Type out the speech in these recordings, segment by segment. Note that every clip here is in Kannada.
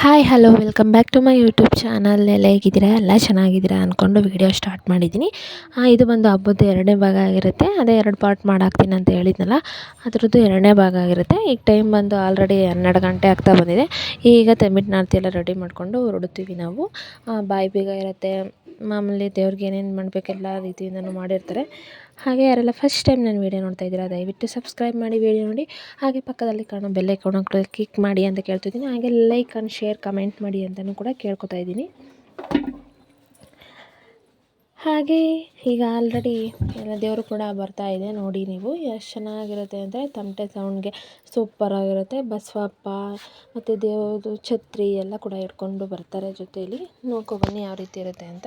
Hi hello welcome back to my YouTube channel ಎಲ್ಲ ಹೇಗಿದ್ದೀರಾ? ಎಲ್ಲ ಚೆನ್ನಾಗಿದ್ದೀರಾ ಅಂದ್ಕೊಂಡು ವಿಡಿಯೋ ಸ್ಟಾರ್ಟ್ ಮಾಡಿದ್ದೀನಿ. ಇದು ಬಂದು ಹಬ್ಬದ ಎರಡನೇ ಭಾಗ ಆಗಿರುತ್ತೆ. ಅದೇ ಎರಡು ಪಾರ್ಟ್ ಮಾಡಾಕ್ತೀನಿ ಅಂತ ಹೇಳಿದ್ನಲ್ಲ, ಅದರದ್ದು ಎರಡನೇ ಭಾಗ ಆಗಿರುತ್ತೆ. ಈಗ ಟೈಮ್ ಬಂದು ಆಲ್ರೆಡಿ ಹನ್ನೆರಡು ಗಂಟೆ ಆಗ್ತಾ ಬಂದಿದೆ. ಈಗ ತೆಂಬಿಟ್ಟು ಎಲ್ಲ ರೆಡಿ ಮಾಡಿಕೊಂಡು ಹೊರಡ್ತೀವಿ ನಾವು. ಬಾಯಿ ಬೀಗ ಇರುತ್ತೆ. ಮಾಮೂಲಿ ದೇವ್ರಿಗೆ ಏನೇನು ಮಾಡಬೇಕೆಲ್ಲ ರೀತಿಯಿಂದನೂ ಮಾಡಿರ್ತಾರೆ. ಹಾಗೆ ಯಾರೆಲ್ಲ ಫಸ್ಟ್ ಟೈಮ್ ನಾನು ವೀಡಿಯೋ ನೋಡ್ತಾ ಇದ್ದೀರಾ, ದಯವಿಟ್ಟು ಸಬ್ಸ್ಕ್ರೈಬ್ ಮಾಡಿ ವೀಡಿಯೋ ನೋಡಿ. ಹಾಗೆ ಪಕ್ಕದಲ್ಲಿ ಕಾಣೋ ಬೆಲ್ಲೈಕಾನ್ ಕ್ಲಿಕ್ ಮಾಡಿ ಅಂತ ಕೇಳ್ತಿದ್ದೀನಿ ಹಾಗೆ ಲೈಕ್ ಆ್ಯಂಡ್ ಶೇರ್ ಕಮೆಂಟ್ ಮಾಡಿ ಅಂತಲೂ ಕೂಡ ಕೇಳ್ಕೊತಾ ಇದ್ದೀನಿ. ಹಾಗೆ ಈಗ ಆಲ್ರೆಡಿ ಎಲ್ಲ ದೇವರು ಕೂಡ ಬರ್ತಾ ಇದೆ, ನೋಡಿ ನೀವು. ಎಷ್ಟು ಚೆನ್ನಾಗಿರುತ್ತೆ ಅಂದರೆ ತಮಟೆ ಸೌಂಡ್ಗೆ ಸೂಪರಾಗಿರುತ್ತೆ ಬಸವಪ್ಪ ಮತ್ತು ದೇವ್ರದ್ದು ಛತ್ರಿ ಎಲ್ಲ ಕೂಡ ಇಟ್ಕೊಂಡು ಬರ್ತಾರೆ ಜೊತೆಯಲ್ಲಿ ನೋಡ್ಕೊಬನ್ನಿ ಯಾವ ರೀತಿ ಇರುತ್ತೆ ಅಂತ.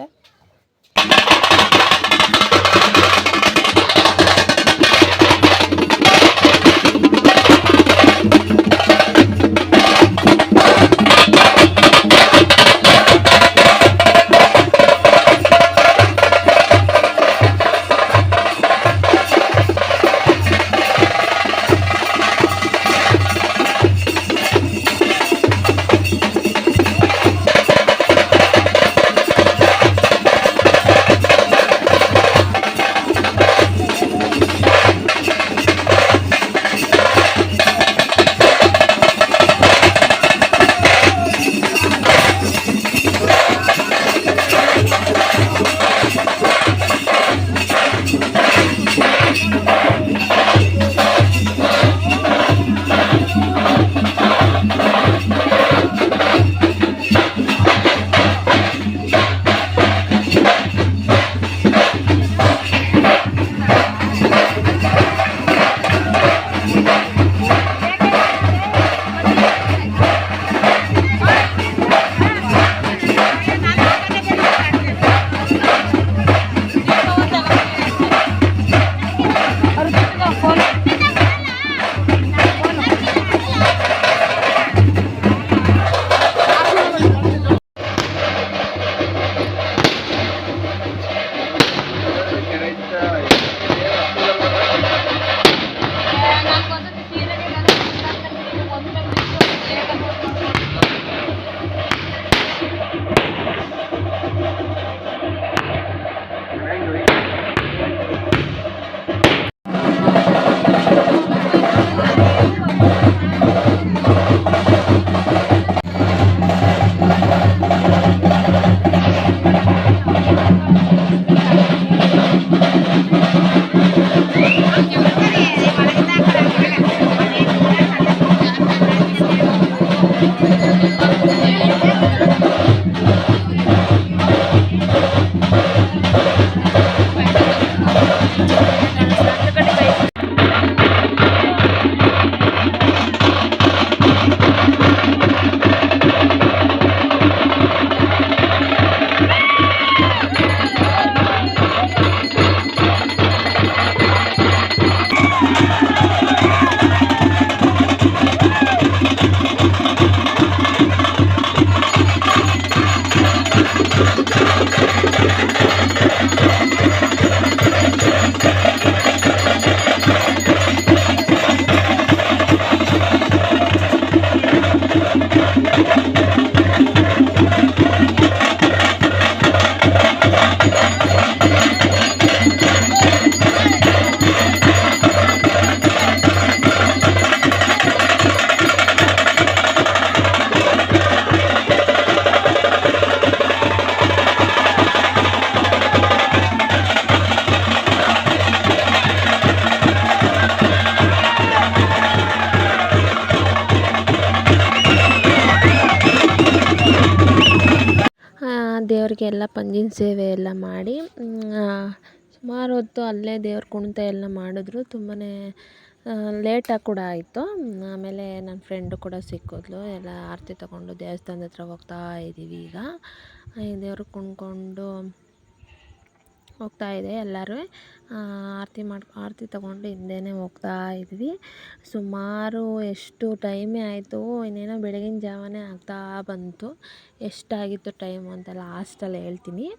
ದೇವರಿಗೆ ಎಲ್ಲ ಪಂಜಿನ ಸೇವೆ ಎಲ್ಲ ಮಾಡಿ ಸುಮಾರು ಹೊತ್ತು ಅಲ್ಲೇ ದೇವ್ರ ಕುಣಿತ ಎಲ್ಲ ಮಾಡಿದ್ರು. ತುಂಬಾ ಲೇಟಾಗಿ ಕೂಡ ಆಯಿತು. ಆಮೇಲೆ ನನ್ನ ಫ್ರೆಂಡು ಕೂಡ ಸಿಕ್ಕಿದ್ಲು. ಎಲ್ಲ ಆರತಿ ತಗೊಂಡು ದೇವಸ್ಥಾನದ ಹತ್ರ ಹೋಗ್ತಾ ಇದ್ದೀವಿ ಈಗ. ದೇವ್ರಿಗೆ ಕುಣ್ಕೊಂಡು ಹೋಗ್ತಾ ಇದೆ ಎಲ್ಲರೂ. ಆರತಿ ಮಾಡಿ, ಆರತಿ ತಗೊಂಡು ಹಿಂದೆನೇ ಹೋಗ್ತಾ ಇದ್ವಿ. ಸುಮಾರು ಎಷ್ಟು ಟೈಮೇ ಆಯಿತು, ಇನ್ನೇನೋ ಬೆಳಗಿನ ಜಾವನೇ ಆಗ್ತಾ ಬಂತು. ಎಷ್ಟಾಗಿತ್ತು ಟೈಮ್ ಅಂತ ಲಾಸ್ಟಲ್ಲಿ ಹೇಳ್ತೀನಿ.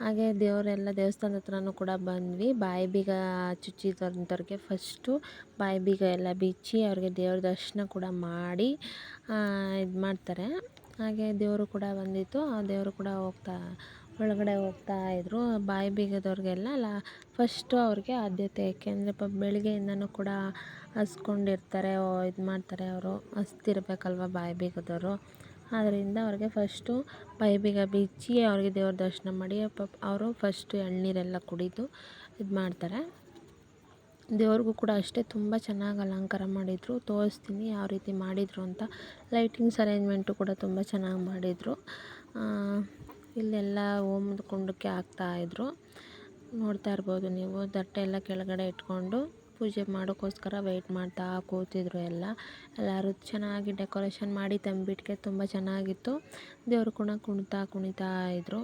ಹಾಗೆ ದೇವರೆಲ್ಲ ದೇವಸ್ಥಾನದ ಹತ್ರನೂ ಕೂಡ ಬಂದ್ವಿ. ಬಾಯಿ ಬೀಗ ಚುಚ್ಚಿದಂಥವ್ರಿಗೆ ಫಸ್ಟು ಬಾಯಿ ಬೀಗ ಎಲ್ಲ ಬಿಚ್ಚಿ ಅವ್ರಿಗೆ ದೇವ್ರ ದರ್ಶನ ಕೂಡ ಮಾಡಿ ಇದು ಮಾಡ್ತಾರೆ ಹಾಗೆ ದೇವರು ಕೂಡ ಬಂದಿತ್ತು. ಆ, ದೇವರು ಕೂಡ ಹೋಗ್ತಾ ಒಳಗಡೆ ಹೋಗ್ತಾ ಇದ್ದರು ಬಾಯಿ ಬೀಗದವ್ರಿಗೆಲ್ಲ ಲಾ ಫಸ್ಟು ಅವ್ರಿಗೆ ಆದ್ಯತೆ ಏಕೆಂದರೆ ಪಾಪ ಬೆಳಿಗ್ಗೆಯಿಂದನೂ ಕೂಡ ಹಸ್ಕೊಂಡಿರ್ತಾರೆ ಇದು ಮಾಡ್ತಾರೆ ಅವರು. ಹಸ್ತಿರ್ಬೇಕಲ್ವ ಬಾಯಿ ಬೀಗದವರು. ಆದ್ದರಿಂದ ಅವ್ರಿಗೆ ಫಸ್ಟು ಬಾಯಿ ಬೀಗ ಬಿಚ್ಚಿ ಅವ್ರಿಗೆ ದೇವ್ರ ದರ್ಶನ ಮಾಡಿ, ಪಾಪ ಅವರು ಫಸ್ಟು ಎಳ್ನೀರೆಲ್ಲ ಕುಡಿದು ಇದು ಮಾಡ್ತಾರೆ. ದೇವ್ರಿಗೂ ಕೂಡ ಅಷ್ಟೇ ತುಂಬ ಚೆನ್ನಾಗಿ ಅಲಂಕಾರ ಮಾಡಿದರು. ತೋರಿಸ್ತೀನಿ ಯಾವ ರೀತಿ ಮಾಡಿದರು ಅಂತ. ಲೈಟಿಂಗ್ಸ್ ಅರೇಂಜ್ಮೆಂಟು ಕೂಡ ತುಂಬ ಚೆನ್ನಾಗಿ ಮಾಡಿದರು. ಇಲ್ಲೆಲ್ಲ ಹೋಮದ ಕುಂಡಕ್ಕೆ ಹಾಕ್ತಾಯಿದ್ರು ನೋಡ್ತಾ ಇರ್ಬೋದು ನೀವು. ತಟ್ಟೆ ಎಲ್ಲ ಕೆಳಗಡೆ ಇಟ್ಕೊಂಡು ಪೂಜೆ ಮಾಡೋಕ್ಕೋಸ್ಕರ ವೆಯ್ಟ್ ಮಾಡ್ತಾ ಕೂತಿದ್ರು ಎಲ್ಲ. ಎಲ್ಲರೂ ಚೆನ್ನಾಗಿ ಡೆಕೋರೇಷನ್ ಮಾಡಿ ತಂಬಿಟ್ಟಿಗೆ ತುಂಬ ಚೆನ್ನಾಗಿತ್ತು. ದೇವರು ಕೂಡ ಕುಣಿತಾ ಕುಣಿತಾ ಇದ್ದರು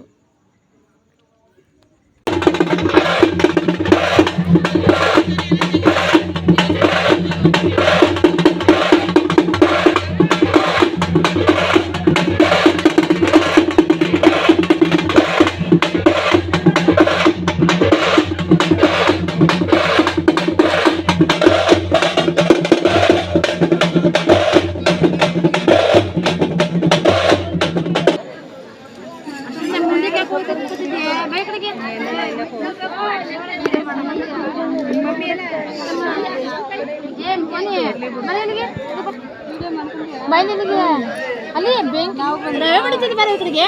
ಅಲ್ಲಿ ಬೆಂಕಿ ರವೆ ಹೊಡಿತಿದ್ದೆ ಬೇರೆ ಇದ್ರಿಗೆ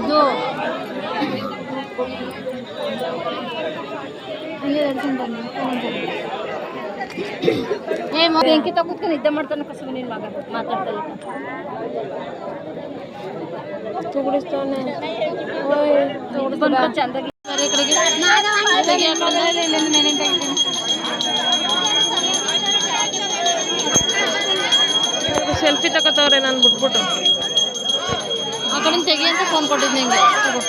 ಇದು ಏ ಬೆಂಕಿ ತಗೊಂಡ್ಕೊಂಡು ನಿದ್ದೆ ಮಾಡ್ತಾನೆ ಕಸ ನಿನ್ನ ಮಗ ಮಾತಾಡ್ತಾನೆ ತುಗುಡಿಸ್ತಾನೆ ಚಂದಾಗಿ ಬೇರೆ ಕಡೆಗೆ. ಇಲ್ಲಿಂದ. ಸೆಲ್ಫಿ ತಗೋತಾವ್ರೆ ನಾನು ಬಿಟ್ಬಿಟ್ಟು. ಆ ಕಡೆ ತೆಗಿ ಅಂತ ಫೋನ್ ಕೊಟ್ಟಿದ್ದು ನಿಂಗೆ ತಗೋ.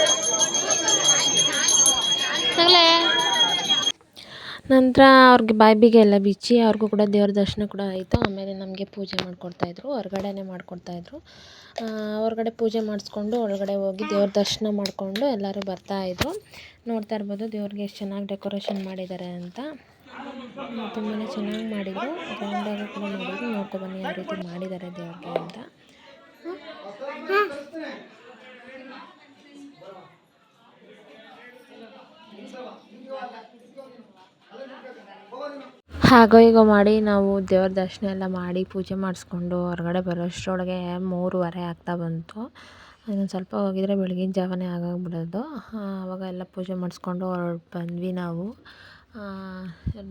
ತಗಲೇ. ನಂತರ ಅವ್ರಿಗೆ ಬಾಯಿ ಬೀಗ ಎಲ್ಲ ಬಿಚ್ಚಿ ಅವ್ರಿಗೂ ಕೂಡ ದೇವ್ರ ದರ್ಶನ ಕೂಡ ಆಯಿತು. ಆಮೇಲೆ ನಮಗೆ ಪೂಜೆ ಮಾಡಿಕೊಡ್ತಾಯಿದ್ರು ಹೊರ್ಗಡೆನೇ ಮಾಡಿಕೊಡ್ತಾಯಿದ್ರು ಹೊರ್ಗಡೆ ಪೂಜೆ ಮಾಡಿಸ್ಕೊಂಡು ಒಳಗಡೆ ಹೋಗಿ ದೇವ್ರ ದರ್ಶನ ಮಾಡಿಕೊಂಡು ಎಲ್ಲರೂ ಬರ್ತಾಯಿದ್ರು ನೋಡ್ತಾ ಇರ್ಬೋದು ದೇವ್ರಿಗೆ ಎಷ್ಟು ಚೆನ್ನಾಗಿ ಡೆಕೋರೇಷನ್ ಮಾಡಿದ್ದಾರೆ ಅಂತ. ತುಂಬಾ ಚೆನ್ನಾಗಿ ಮಾಡಿದರು. ಗ್ರ್ಯಾಂಡಾಗಿ ಕೂಡ ಮಾಡಿದರು ನೋಡ್ಕೊಬನ್ನಿ ಯಾವ ರೀತಿ ಮಾಡಿದ್ದಾರೆ ದೇವ್ರಿಗೆ ಅಂತ. ಹಾಗೋ ಹೀಗೋ ಮಾಡಿ ನಾವು ದೇವ್ರ ದರ್ಶನ ಎಲ್ಲ ಮಾಡಿ ಪೂಜೆ ಮಾಡಿಸ್ಕೊಂಡು ಹೊರಗಡೆ ಬರೋಷ್ಟರೊಳಗೆ ಮೂರುವರೆ ಆಗ್ತಾ ಬಂತು. ಇನ್ನೊಂದು ಸ್ವಲ್ಪ ಹೋಗಿದ್ರೆ ಬೆಳಗಿನ ಜಾವನೇ ಆಗೋಗ್ಬಿಡೋದು. ಆವಾಗ ಎಲ್ಲ ಪೂಜೆ ಮಾಡಿಸ್ಕೊಂಡು ಹೊರಟು ಬಂದ್ವಿ ನಾವು.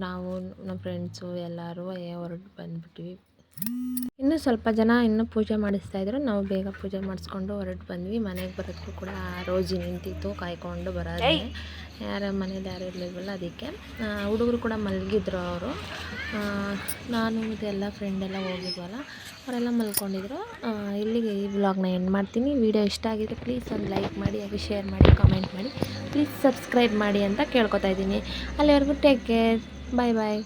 ನಾವು, ನಮ್ಮ ಫ್ರೆಂಡ್ಸು ಎಲ್ಲರೂ ಹೊರಟು ಬಂದ್ಬಿಟ್ವಿ. ಇನ್ನೂ ಸ್ವಲ್ಪ ಜನ ಇನ್ನೂ ಪೂಜೆ ಮಾಡಿಸ್ತಾ ಇದ್ರು. ನಾವು ಬೇಗ ಪೂಜೆ ಮಾಡಿಸ್ಕೊಂಡು ಹೊರಟು ಬಂದ್ವಿ. ಮನೆಗೆ ಬರೋಕ್ಕೂ ಕೂಡ ರೋಜಿ ನಿಂತಿತ್ತು ಕಾಯ್ಕೊಂಡು ಬರೋದೇ. ಯಾರ ಮನೇಲಿ ಯಾರು ಇರಲಿಲ್ವಲ್ಲ ಅದಕ್ಕೆ. ಹುಡುಗರು ಕೂಡ ಮಲಗಿದ್ರು ಅವರು. ನಾನು ಮತ್ತು ಎಲ್ಲ ಫ್ರೆಂಡ್ ಎಲ್ಲ ಹೋಗಿದ್ವಲ್ಲ ಅವರೆಲ್ಲ ಮಲ್ಕೊಂಡಿದ್ರು. ಇಲ್ಲಿಗೆ ಈ ವ್ಲಾಗ್ನ ಎಂಡ್ ಮಾಡ್ತೀನಿ. ವಿಡಿಯೋ ಇಷ್ಟ ಆಗಿದ್ರೆ ಪ್ಲೀಸ್ ಒಂದು ಲೈಕ್ ಮಾಡಿ ಹಾಗೆ ಶೇರ್ ಮಾಡಿ ಕಮೆಂಟ್ ಮಾಡಿ. ಪ್ಲೀಸ್ ಸಬ್ಸ್ಕ್ರೈಬ್ ಮಾಡಿ ಅಂತ ಕೇಳ್ಕೊತಾ ಇದ್ದೀನಿ. ಅಲ್ಲಿವರೆಗೂ ಟೇಕ್ ಕೇರ್ ಬಾಯ್ ಬಾಯ್